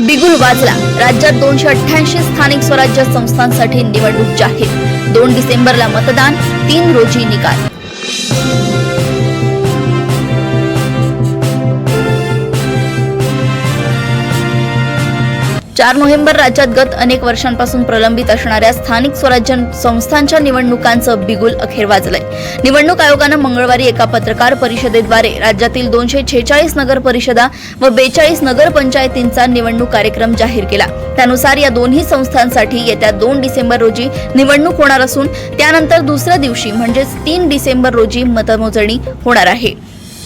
बिगुल वाजला. राज्यात दोनशे अठ्ठ्याऐंशी स्थानिक स्वराज्य संस्थांसाठी निवडणूक जाहीर. दोन डिसेंबरला मतदान तीन रोजी निकाल. चार नोव्हेंबर राज्यात गत अनेक वर्षांपासून प्रलंबित असणाऱ्या स्थानिक स्वराज्य संस्थांच्या निवडणुकांचं बिगुल अखेर वाजलंय. निवडणूक आयोगानं मंगळवारी एका पत्रकार परिषदेद्वारे राज्यातील दोनशे छेचाळीस नगर परिषदा व बेचाळीस नगरपंचायतींचा निवडणूक कार्यक्रम जाहीर केला. त्यानुसार या दोन्ही संस्थांसाठी येत्या दोन डिसेंबर रोजी निवडणूक होणार असून त्यानंतर दुसऱ्या दिवशी म्हणजेच तीन डिसेंबर रोजी मतमोजणी होणार आहे.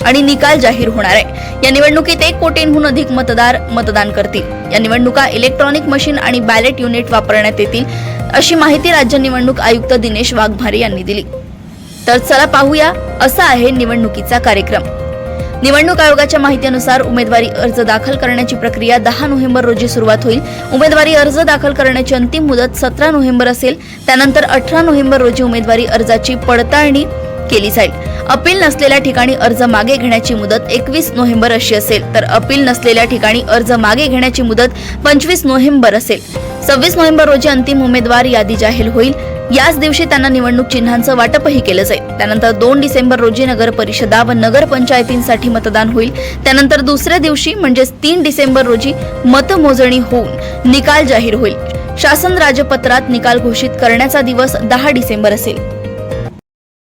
आणि निकाल जाहीर होणार आहे. या निवडणुकीत एक कोटींहून अधिक मतदार मतदान करतील. या निवडणुका इलेक्ट्रॉनिक मशीन आणि बॅलेट युनिट वापरण्यात येतील अशी माहिती राज्य निवडणूक आयुक्त दिनेश वाघमारे यांनी दिली. तर चला पाहूया असा आहे निवडणुकीचा कार्यक्रम. निवडणूक आयोगाच्या माहितीनुसार उमेदवारी अर्ज दाखल करण्याची प्रक्रिया दहा नोव्हेंबर रोजी सुरुवात होईल. उमेदवारी अर्ज दाखल करण्याची अंतिम मुदत सतरा नोव्हेंबर असेल. त्यानंतर अठरा नोव्हेंबर रोजी उमेदवारी अर्जाची पडताळणी केली जाईल. अपील नसलेल्या ठिकाणी अर्ज मागे घेण्याची मुदत एकवीस नोव्हेंबर अशी असेल तर अपील नसलेल्या ठिकाणी अर्ज मागे घेण्याची मुदत पंचवीस नोव्हेंबर असेल. सव्वीस नोव्हेंबर रोजी अंतिम उमेदवार यादी जाहीर होईल. याच दिवशी त्यांना निवडणूक चिन्हांचं वाटपही केलं जाईल. त्यानंतर दोन डिसेंबर रोजी नगर परिषदा व नगर पंचायतींसाठी मतदान होईल. त्यानंतर दुसऱ्या दिवशी म्हणजेच तीन डिसेंबर रोजी मतमोजणी होऊन निकाल जाहीर होईल. शासन राजपत्रात निकाल घोषित करण्याचा दिवस दहा डिसेंबर असेल.